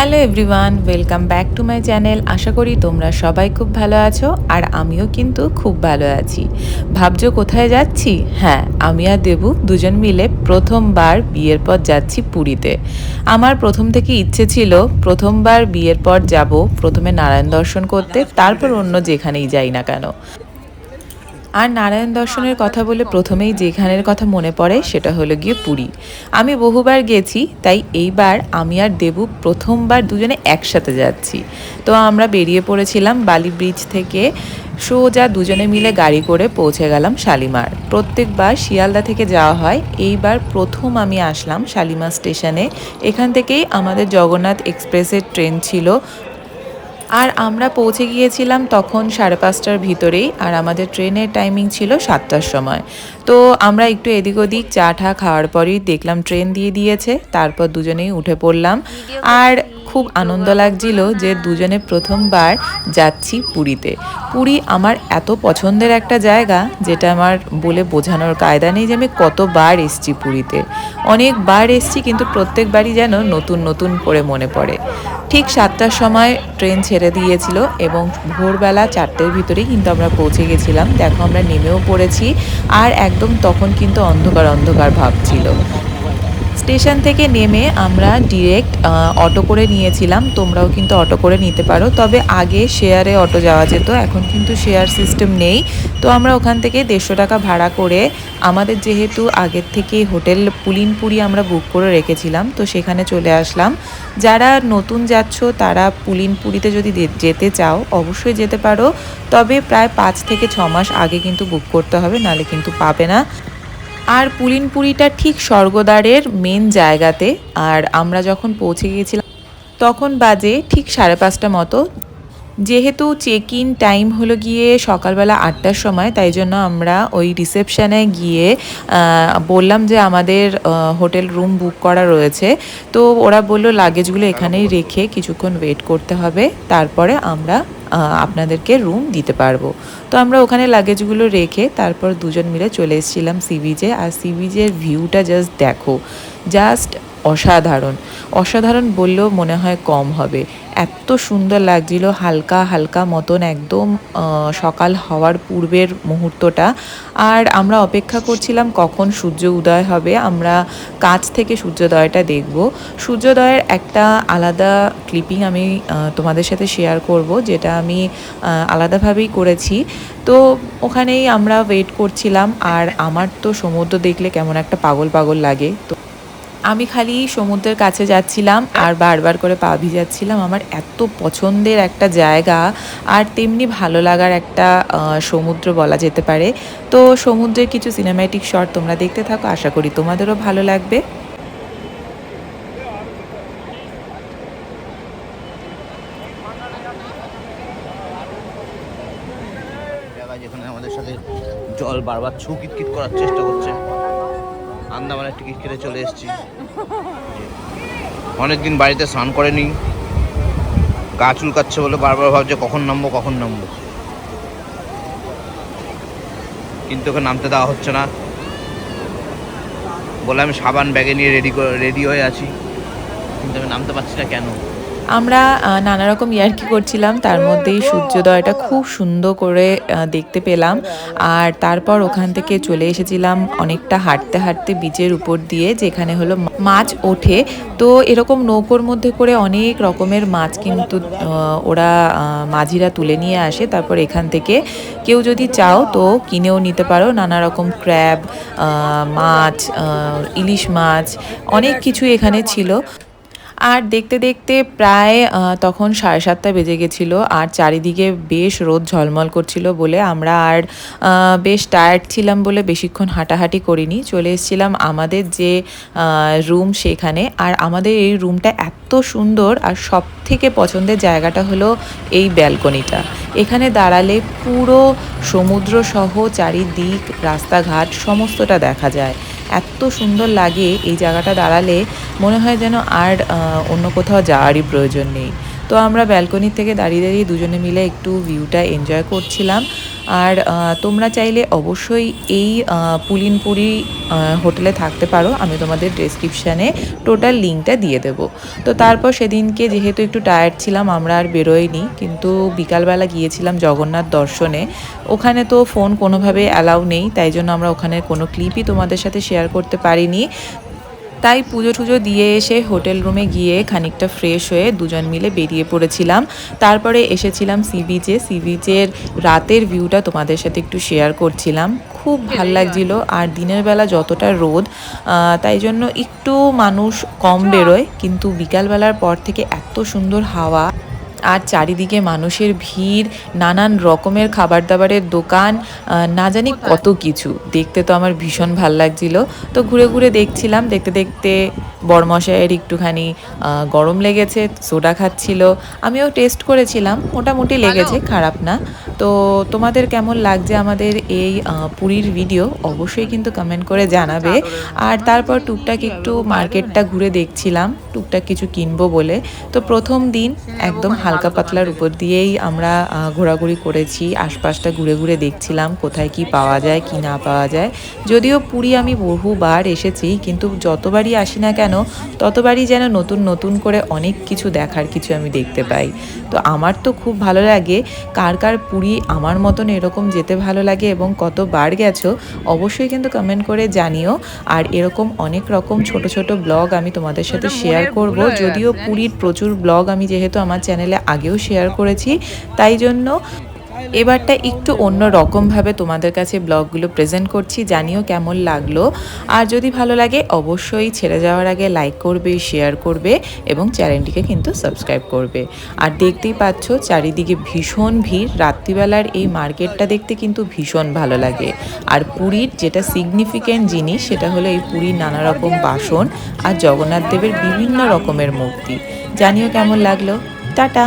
Hello everyone welcome back to my channel আশা করি তোমরা সবাই খুব ভালো আছো আর আমিও কিন্তু খুব ভালো আছি। ভাবছ কোথায় যাচ্ছি? হ্যাঁ আমি আর দেবু দুজন মিলে প্রথমবার বিয়ের পর যাচ্ছি পুরীতে। আমার প্রথম থেকে ইচ্ছে ছিল প্রথমবার বিয়ের পর যাব, প্রথমে নারায়ণ দর্শন করতে, তারপর অন্য যেখানেই যাই না কেন। আর নারায়ণ দর্শনের কথা বলে প্রথমেই যেখানের কথা মনে পড়ে সেটা হলো গিয়ে পুরী। আমি বহুবার গেছি, তাই এইবার আমি আর দেবু প্রথমবার দুজনে একসাথে যাচ্ছি। তো আমরা বেরিয়ে পড়েছিলাম বালি ব্রিজ থেকে, সোজা দুজনে মিলে গাড়ি করে পৌঁছে গেলাম শালিমার। প্রত্যেকবার শিয়ালদা থেকে যাওয়া হয়, এইবার প্রথম আমি আসলাম শালিমার স্টেশনে। এখান থেকেই আমাদের জগন্নাথ এক্সপ্রেসের ট্রেন ছিল আর আমরা পৌঁছে গিয়েছিলাম তখন সাড়ে পাঁচটার ভিতরেই আর আমাদের ট্রেনের টাইমিং ছিল সাতটার সময়। তো আমরা একটু এদিক ওদিক চা ঠা খাওয়ার পরই দেখলাম ট্রেন দিয়ে দিয়েছে তারপর দুজনেই উঠে পড়লাম। আর খুব আনন্দ লাগছিল যে দুজনে প্রথমবার যাচ্ছি পুরীতে। পুরী আমার এত পছন্দের একটা জায়গা যেটা আমার বলে বোঝানোর কায়দা নেই যে আমি কতবার এসছি পুরীতে। অনেকবার এসছি কিন্তু প্রত্যেকবারই যেন নতুন নতুন করে মনে পড়ে। ঠিক সাতটার সময় ট্রেন ছেড়ে দিয়েছিল এবং ভোরবেলা চারটের ভিতরেই কিন্তু আমরা পৌঁছে গেছিলাম। দেখো আমরা নেমেও পড়েছি আর একদম তখন কিন্তু অন্ধকার অন্ধকার ভাব ছিল। স্টেশন থেকে নেমে আমরা ডিরেক্ট অটো করে নিয়েছিলাম। তোমরাও কিন্তু অটো করে নিতে পারো। তবে আগে শেয়ারে অটো যাওয়া যেত। এখন কিন্তু শেয়ার সিস্টেম নেই। তো আমরা ওখান থেকে দেড়শো টাকা ভাড়া করে আমাদের যেহেতু আগের থেকেই হোটেল পুলিনপুরি আমরা বুক করে রেখেছিলাম, তো সেখানে চলে আসলাম। যারা নতুন যাচ্ছ, তারা পুলিনপুরিতে যদি যেতে চাও, অবশ্যই যেতে পারো। তবে প্রায় পাঁচ থেকে ছ মাস আগে কিন্তু বুক করতে হবে নালে কিন্তু পাবে না। আর পুলিনপুরিটা ঠিক স্বর্গদ্বারের মেন জায়গাতে। আর আমরা যখন পৌঁছে গিয়েছিলাম, তখন বাজে ঠিক সাড়ে পাঁচটা মতো। যেহেতু চেক ইন টাইম হলো গিয়ে সকালবেলা আটটার সময়, তাই জন্য আমরা ওই রিসেপশানে গিয়ে বললাম যে আমাদের হোটেল রুম বুক করা রয়েছে। তো ওরা বলল লাগেজগুলো এখানেই রেখে কিছুক্ষণ ওয়েট করতে হবে। তারপরে আমরা আপনাদেরকে রুম দিতে পারব। তো আমরা ওখানে লাগেজগুলো রেখে তারপর দুজন মিলে চলে এসেছিলাম সি বিচে আর সি বিচের ভিউটা জাস্ট দেখো। জাস্ট অসাধারণ। অসাধারণ বললেও মনে হয় কম হবে। এত সুন্দর লাগছিল, হালকা হালকা মতন একদম সকাল হওয়ার পূর্বের মুহূর্তটা। আর আমরা অপেক্ষা করছিলাম কখন সূর্য উদয় হবে। আমরা কাছ থেকে সূর্যোদয়টা দেখব। সূর্যোদয়ের একটা আলাদা ক্লিপিং আমি তোমাদের সাথে শেয়ার করব, যেটা আমি আলাদাভাবেই করেছি। তো ওখানেই আমরা ওয়েট করছিলাম। আর আমার তো সমুদ্র দেখলে কেমন একটা পাগল পাগল লাগে। তো আমি খালি সমুদ্রের কাছে যাচ্ছিলাম আর বারবার করে পা ভিজাচ্ছিলাম। আমার এত পছন্দের একটা জায়গা আর তেমনি ভালো লাগার একটা সমুদ্র বলা যেতে পারে। তো সমুদ্রের কিছু সিনেম্যাটিক শট তোমরা দেখতে থাকো, আশা করি তোমাদেরও ভালো লাগবে। যেখানে আমাদের সাথে জল বারবার ছু কিটকিট করার চেষ্টা করছে। আন্দামানের টিকিট কেটে চলে এসেছি। অনেকদিন বাড়িতে স্নান করেনি। গা চুলকাচ্ছে বলে বারবার ভাবছে কখন নামবো কখন নামবো। কিন্তু ওকে নামতে দেওয়া হচ্ছে না। বলে আমি সাবান ব্যাগে নিয়ে রেডি রেডি হয়ে আছি। কিন্তু আমি নামতে পারছি না কেন? আমরা নানা রকম ইয়ার্কি করছিলাম, তার মধ্যেই সূর্যোদয়টা খুব সুন্দর করে দেখতে পেলাম। আর তারপর ওখান থেকে চলে এসেছিলাম অনেকটা হাঁটতে হাঁটতে বিচের উপর দিয়ে, যেখানে হলো মাছ ওঠে। তো এরকম নৌকোর মধ্যে করে অনেক রকমের মাছ কিন্তু ওরা মাঝিরা তুলে নিয়ে আসে। তারপর এখান থেকে কেউ যদি চাও তো কিনেও নিতে পারো। নানা রকম ক্র্যাব মাছ ইলিশ মাছ, অনেক কিছু এখানে ছিল। আর দেখতে দেখতে প্রায় তখন সাড়ে সাতটা বেজে গেছিল আর চারিদিকে বেশ রোদ ঝলমল করছিল বলে আমরা আর বেশ টায়ার্ড ছিলাম বলে বেশিক্ষণ হাঁটাহাঁটি করিনি। চলে এসেছিলাম আমাদের যে রুম সেখানে আর আমাদের এই রুমটা এত সুন্দর আর সব থেকে পছন্দের জায়গাটা হলো এই ব্যালকনিটা এখানে দাঁড়ালে পুরো সমুদ্র সহ চারিদিক, রাস্তাঘাট, সমস্তটা দেখা যায়। এত সুন্দর লাগে এই জায়গাটা দাঁড়ালে। মনে হয় যেন আর অন্য কোথাও যাওয়ারই প্রয়োজন নেই। তো আমরা ব্যালকনি থেকে দাঁড়িয়ে দাঁড়িয়ে দুজনে মিলে একটু ভিউটা এনজয় করছিলাম। আর তোমরা চাইলে অবশ্যই এই পুলিনপুরি হোটেলে থাকতে পারো। আমি তোমাদের ডেসক্রিপশানে টোটাল লিঙ্কটা দিয়ে দেবো। তো তারপর সেদিনকে যেহেতু একটু টায়ার্ড ছিলাম, আমরা আর বেরোইনি কিন্তু বিকালবেলা গিয়েছিলাম জগন্নাথ দর্শনে। ওখানে তো ফোন কোনোভাবে অ্যালাউ নেই। তাই জন্য আমরা ওখানে কোনো ক্লিপই তোমাদের সাথে শেয়ার করতে পারিনি। তাই পুজো টুজো দিয়ে এসে হোটেল রুমে গিয়ে খানিকটা ফ্রেশ হয়ে দুজন মিলে বেরিয়ে পড়েছিলাম। তারপরে এসেছিলাম সি বিচে। সি বিচের রাতের ভিউটা তোমাদের সাথে একটু শেয়ার করছিলাম। খুব ভালো লাগছিল। আর দিনের বেলা যতটা রোদ তাই জন্য একটু মানুষ কম বেরোয় কিন্তু বিকালবেলার পর থেকে এত সুন্দর হাওয়া। আর চারিদিকে মানুষের ভিড়, নানান রকমের খাবার দাবারের দোকান না জানি কত কিছু। দেখতে তো আমার ভীষণ ভালো লাগছিল। তো ঘুরে ঘুরে দেখছিলাম, দেখতে দেখতে বড়মশাইয়ের একটুখানি গরম লেগেছে সোডা খাচ্ছিল। আমিও টেস্ট করেছিলাম মোটামুটি লেগেছে খারাপ না। তো তোমাদের কেমন লাগছে আমাদের এই পুরীর ভিডিও অবশ্যই কিন্তু কমেন্ট করে জানাবে। আর তারপর টুকটাক একটু মার্কেটটা ঘুরে দেখছিলাম টুকটাক কিছু কিনবো বলে। তো প্রথম দিন একদম হালকা পাতলার উপর দিয়েই আমরা ঘোরাঘুরি করেছি আশপাশটা ঘুরে ঘুরে দেখছিলাম কোথায় কি পাওয়া যায় কি না পাওয়া যায়। যদিও পুরী আমি বহুবার এসেছি কিন্তু যতবারই আসি না কেন ততবারই যেন নতুন নতুন করে অনেক কিছু দেখার কিছু আমি দেখতে পাই। তো আমার তো খুব ভালো লাগে কার কার পুরী আমার মতন এরকম যেতে ভালো লাগে এবং কতবার গেছো অবশ্যই কিন্তু কমেন্ট করে জানিও। আর এরকম অনেক রকম ছোট ছোট ব্লগ আমি তোমাদের সাথে শেয়ার করব। যদিও পুরীর প্রচুর ব্লগ আমি যেহেতু আমার চ্যানেলে আগেও শেয়ার করেছি তাই জন্য এবারটা একটু অন্য রকমভাবে তোমাদের কাছে ব্লগগুলো প্রেজেন্ট করছি, জানিও কেমন লাগল। আর যদি ভালো লাগে, অবশ্যই ছেড়ে যাওয়ার আগে লাইক করবে, শেয়ার করবে এবং চ্যানেলটিকে কিন্তু সাবস্ক্রাইব করবে। আর দেখতেই পাচ্ছ, চারিদিকে ভীষণ ভিড়। রাত্রিবেলার এই মার্কেটটা দেখতে কিন্তু ভীষণ ভালো লাগে। আর পুরীর যেটা সিগনিফিক্যান্ট জিনিস, সেটা হলো এই পুরীর নানা রকম বাসন আর জগন্নাথ দেবের বিভিন্ন রকমের মূর্তি। জানিও কেমন লাগল? টাটা!